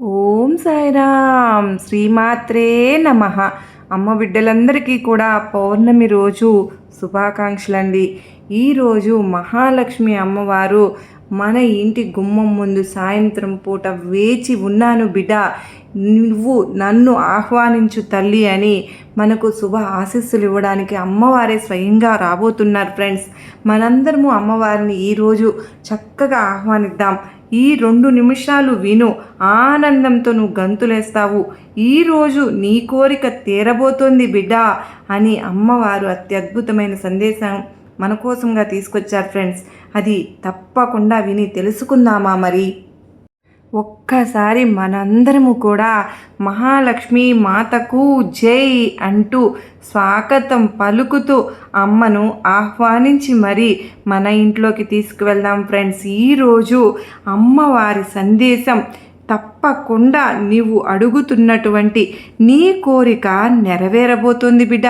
ఓం సాయిరామ్. శ్రీమాత్రే నమ. అమ్మ బిడ్డలందరికీ కూడా పౌర్ణమి రోజు శుభాకాంక్షలండి. ఈరోజు మహాలక్ష్మి అమ్మవారు మన ఇంటి గుమ్మం ముందు సాయంత్రం పూట వేచి ఉన్నాను బిడ్డ. నువ్వు నన్ను ఆహ్వానించు తల్లి అని మనకు శుభ ఆశీస్సులు ఇవ్వడానికి అమ్మవారే స్వయంగా రాబోతున్నారు ఫ్రెండ్స్. మనందరము అమ్మవారిని ఈరోజు చక్కగా ఆహ్వానిద్దాం. ఈ రెండు నిమిషాలు విను ఆనందంతో నువ్వు గంతులేస్తావు. ఈరోజు నీ కోరిక తీరబోతోంది బిడ్డ అని అమ్మవారు అత్యద్భుతమైన సందేశం. మన కోసంగా తీసుకొచ్చారు ఫ్రెండ్స్. అది తప్పకుండా విని తెలుసుకుందామా మరి? ఒక్కసారి మనందరము కూడా మహాలక్ష్మి మాతకు జై అంటూ స్వాగతం పలుకుతూ అమ్మను ఆహ్వానించి మరి మన ఇంట్లోకి తీసుకువెళ్దాం ఫ్రెండ్స్. ఈరోజు అమ్మవారి సందేశం తప్పకుండా నీవు అడుగుతున్నటువంటి నీ కోరిక నెరవేరబోతుంది బిడ్డ.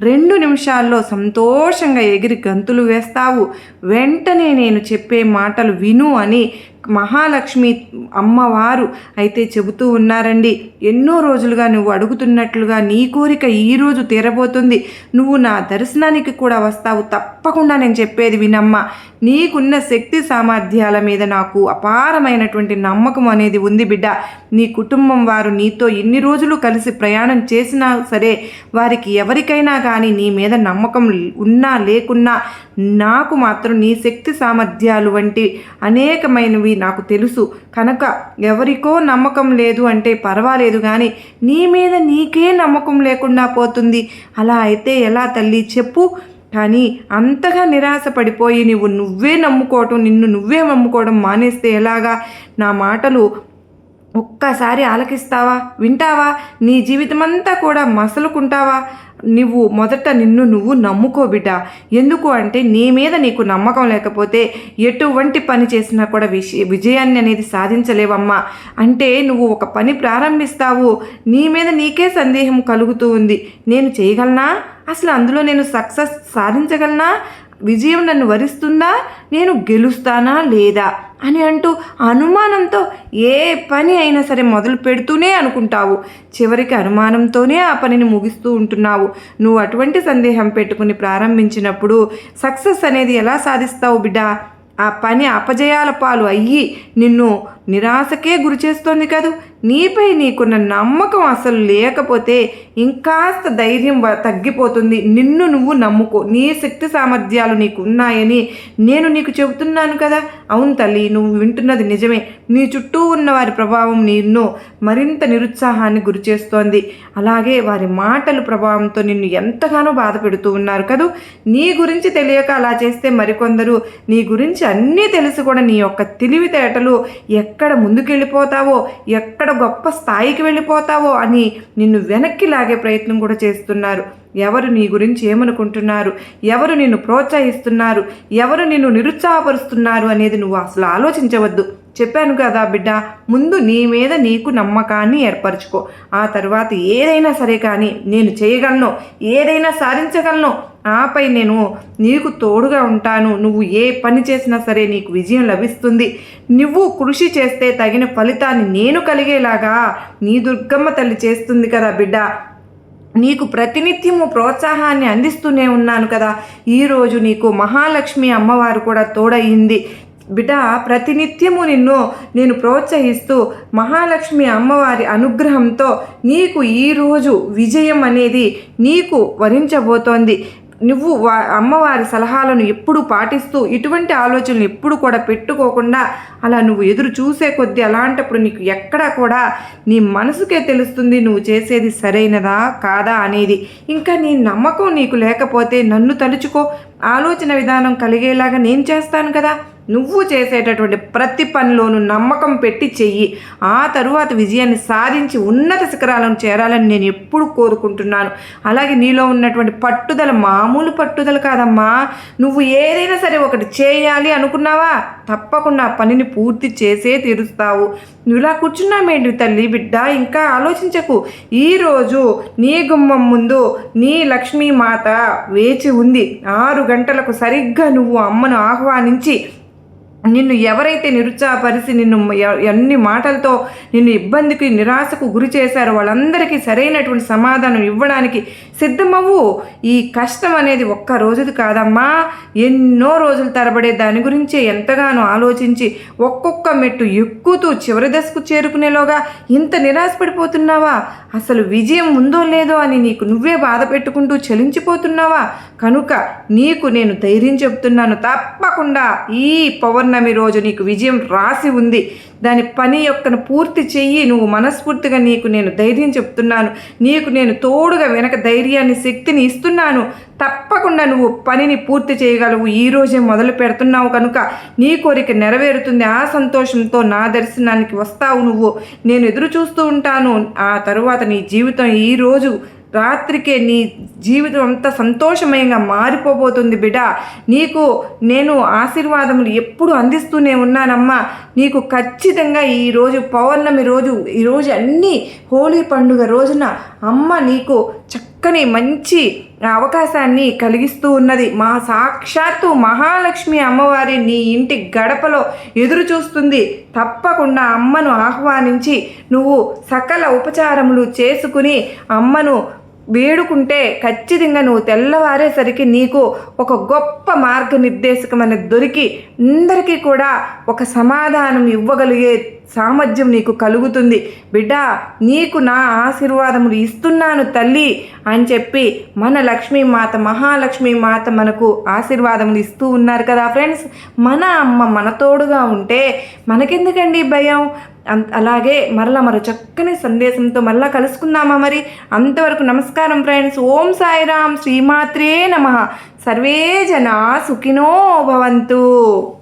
రెండు నిమిషాల్లో సంతోషంగా ఎగిరి గంతులు వేస్తావు. వెంటనే నేను చెప్పే మాటలు విను అని మహాలక్ష్మి అమ్మవారు అయితే చెబుతూ ఉన్నారండి ఎన్నో రోజులుగా నువ్వు అడుగుతున్నట్లుగా నీ కోరిక ఈరోజు తీరబోతుంది. నువ్వు నా దర్శనానికి కూడా వస్తావు తప్పకుండా నేను చెప్పేది వినమ్మ. నీకున్న శక్తి సామర్థ్యాల మీద నాకు అపారమైనటువంటి నమ్మకం అనేది ఉంది బిడ్డ. నీ కుటుంబం వారు నీతో ఎన్ని రోజులు కలిసి ప్రయాణం చేసినా సరే వారికి ఎవరికైనా కానీ నీ మీద నమ్మకం ఉన్నా లేకున్నా నాకు మాత్రం నీ శక్తి సామర్థ్యాలు వంటి అనేకమైనవి నాకు తెలుసు. కనుక ఎవరికో నమ్మకం లేదు అంటే పర్వాలేదు కానీ నీ మీద నీకే నమ్మకం లేకుండా పోతుంది. అలా అయితే ఎలా తల్లి? చెప్పు. కానీ అంతగా నిరాశ పడిపోయి నువ్వు నువ్వే నమ్ముకోవటం నిన్ను నువ్వే నమ్ముకోవడం మానేస్తే ఎలాగా? నా మాటలు ఒక్కసారి ఆలకిస్తావా? వింటావా? నీ జీవితమంతా కూడా మసలుకుంటావా? నువ్వు మొదట నిన్ను నువ్వు నమ్ముకో బిడ్డ. ఎందుకు అంటే నీ మీద నీకు నమ్మకం లేకపోతే ఎటువంటి పని చేసినా కూడా విషయ విజయాన్ని అనేది సాధించలేవమ్మా. అంటే నువ్వు ఒక పని ప్రారంభిస్తావు. నీ మీద నీకే సందేహం కలుగుతూ ఉంది. నేను చేయగలనా? అసలు అందులో నేను సక్సెస్ సాధించగలనా? విజయం నన్ను వరిస్తుందా? నేను గెలుస్తానా లేదా? అని అంటూ అనుమానంతో ఏ పని అయినా సరే మొదలు పెడుతూనే అనుకుంటావు. చివరికి అనుమానంతోనే ఆ పనిని ముగిస్తూ ఉంటున్నావు. నువ్వు అటువంటి సందేహం పెట్టుకుని ప్రారంభించినప్పుడు సక్సెస్ అనేది ఎలా సాధిస్తావు బిడ్డ? ఆ పని అపజయాల పాలు అయ్యి నిన్ను నిరాశకే గురి చేస్తోంది కదూ. నీపై నీకున్న నమ్మకం అసలు లేకపోతే ఇంకాస్త ధైర్యం తగ్గిపోతుంది. నిన్ను నువ్వు నమ్ముకో. నీ శక్తి సామర్థ్యాలు నీకు ఉన్నాయని నేను నీకు చెబుతున్నాను కదా. అవును తల్లి నువ్వు వింటున్నది నిజమే. నీ చుట్టూ ఉన్న వారి ప్రభావం నిన్ను మరింత నిరుత్సాహాన్ని గురి చేస్తోంది. అలాగే వారి మాటలు ప్రభావంతో నిన్ను ఎంతగానో బాధ పెడుతూ ఉన్నారు కదూ. నీ గురించి తెలియక అలా చేస్తే మరికొందరు నీ గురించి అన్నీ తెలిసి కూడా నీ యొక్క తెలివితేటలు ఎక్కడ ముందుకెళ్ళిపోతావో ఎక్కడ గొప్ప స్థాయికి వెళ్ళిపోతావో అని నిన్ను వెనక్కి లాగే ప్రయత్నం కూడా చేస్తున్నారు. ఎవరు నీ గురించి ఏమనుకుంటున్నారు? ఎవరు నిన్ను ప్రోత్సహిస్తున్నారు? ఎవరు నిన్ను నిరుత్సాహపరుస్తున్నారు అనేది నువ్వు అసలు ఆలోచించవద్దు. చెప్పాను కదా బిడ్డ ముందు నీ మీద నీకు నమ్మకాన్ని ఏర్పరచుకో. ఆ తర్వాత ఏదైనా సరే కానీ నేను చేయగలను ఏదైనా సాధించగలను. ఆపై నేను నీకు తోడుగా ఉంటాను. నువ్వు ఏ పని చేసినా సరే నీకు విజయం లభిస్తుంది. నువ్వు కృషి చేస్తే తగిన ఫలితాన్ని నేను కలిగేలాగా నీ దుర్గమ్మ తల్లి చేస్తుంది కదా బిడ్డ. నీకు ప్రతినిత్యము ప్రోత్సాహాన్ని అందిస్తూనే ఉన్నాను కదా. ఈరోజు నీకు మహాలక్ష్మి అమ్మవారు కూడా తోడయింది. బిడ్డ ప్రతినిత్యము నిన్ను నేను ప్రోత్సహిస్తూ మహాలక్ష్మి అమ్మవారి అనుగ్రహంతో నీకు ఈరోజు విజయం అనేది నీకు వరించబోతోంది. నువ్వు వా అమ్మవారి సలహాలను ఎప్పుడు పాటిస్తూ ఇటువంటి ఆలోచనలు ఎప్పుడు కూడా పెట్టుకోకుండా అలా నువ్వు ఎదురు చూసే కొద్దీ అలాంటప్పుడు నీకు ఎక్కడా కూడా నీ మనసుకే తెలుస్తుంది నువ్వు చేసేది సరైనదా కాదా అనేది. ఇంకా నీ నమ్మకం నీకు లేకపోతే నన్ను తలుచుకో ఆలోచన విధానం కలిగేలాగా నేను చేస్తాను కదా. నువ్వు చేసేటటువంటి ప్రతి పనిలోనూ నమ్మకం పెట్టి చెయ్యి. ఆ తరువాత విజయాన్ని సాధించి ఉన్నత శిఖరాలను చేరాలని నేను ఎప్పుడు కోరుకుంటున్నాను. అలాగే నీలో ఉన్నటువంటి పట్టుదల మామూలు పట్టుదల కాదమ్మా. నువ్వు ఏదైనా సరే ఒకటి చేయాలి అనుకున్నావా? తప్పకుండా పనిని పూర్తి చేసే తీరుస్తావు. నువ్వు ఇలా కూర్చున్నామేంటి తల్లి బిడ్డ ఇంకా ఆలోచించకు. ఈరోజు నీ గుమ్మం ముందు నీ లక్ష్మీమాత వేచి ఉంది. ఆరు గంటలకు సరిగ్గా నువ్వు అమ్మను ఆహ్వానించి నిన్ను ఎవరైతే నిరుత్సాహపరిచి నిన్ను ఎన్ని మాటలతో నిన్ను ఇబ్బందికి నిరాశకు గురి చేశారో వాళ్ళందరికీ సరైనటువంటి సమాధానం ఇవ్వడానికి సిద్ధమవ్వు. ఈ కష్టం అనేది ఒక్క రోజుది కాదమ్మా. ఎన్నో రోజులు తరబడే దాని గురించి ఎంతగానో ఆలోచించి ఒక్కొక్క మెట్టు ఎక్కుతూ చివరి దశకు చేరుకునేలోగా ఇంత నిరాశపడిపోతున్నావా? అసలు విజయం ఉందో లేదో అని నీకు నువ్వే బాధ పెట్టుకుంటూ చలించిపోతున్నావా? కనుక నీకు నేను ధైర్యం చెప్తున్నాను తప్పకుండా. ఈ పవర్ పౌర్ణమి రోజు నీకు విజయం రాసి ఉంది. దాని పని యొక్కను పూర్తి చెయ్యి. నువ్వు మనస్ఫూర్తిగా నీకు నేను ధైర్యం చెప్తున్నాను. నీకు నేను తోడుగా వెనక ధైర్యాన్ని శక్తిని ఇస్తున్నాను. తప్పకుండా నువ్వు పనిని పూర్తి చేయగలవు. ఈ రోజే మొదలు పెడుతున్నావు కనుక నీ కోరిక నెరవేరుతుంది. ఆ సంతోషంతో నా దర్శనానికి వస్తావు నువ్వు. నేను ఎదురు చూస్తూ ఉంటాను. ఆ తరువాత నీ జీవితం ఈ రోజు రాత్రికే నీ జీవితం అంతా సంతోషమయంగా మారిపోబోతుంది బిడ్డ. నీకు నేను ఆశీర్వాదములు ఎప్పుడు అందిస్తూనే ఉన్నానమ్మా. నీకు ఖచ్చితంగా ఈరోజు పౌర్ణమి రోజు ఈరోజు అన్ని హోలీ పండుగ రోజున అమ్మ నీకు చక్కని మంచి అవకాశాన్ని కలిగిస్తూ ఉన్నది. మా సాక్షాత్తు మహాలక్ష్మి అమ్మవారి నీ ఇంటి గడపలో ఎదురు చూస్తుంది. తప్పకుండా అమ్మను ఆహ్వానించి నువ్వు సకల ఉపచారములు చేసుకుని అమ్మను వేడుకుంటే ఖచ్చితంగా నువ్వు తెల్లవారేసరికి నీకు ఒక గొప్ప మార్గనిర్దేశకం అనేది దొరికి అందరికీ కూడా ఒక సమాధానం ఇవ్వగలిగే సామర్థ్యం నీకు కలుగుతుంది. బిడ్డ నీకు నా ఆశీర్వాదములు ఇస్తున్నాను తల్లి అని చెప్పి మన లక్ష్మీ మాత మహాలక్ష్మి మాత మనకు ఆశీర్వాదములు ఇస్తూ ఉన్నారు కదా ఫ్రెండ్స్ మన అమ్మ మన తోడుగా ఉంటే మనకెందుకండి భయం? అలాగే మరలా మరో చక్కని సందేశంతో మరలా కలుసుకుందామా మరి? అంతవరకు నమస్కారం ఫ్రెండ్స్. ఓం సాయిరామ్. శ్రీమాత్రే నమ. సర్వే జనా సుఖినో భవంతు.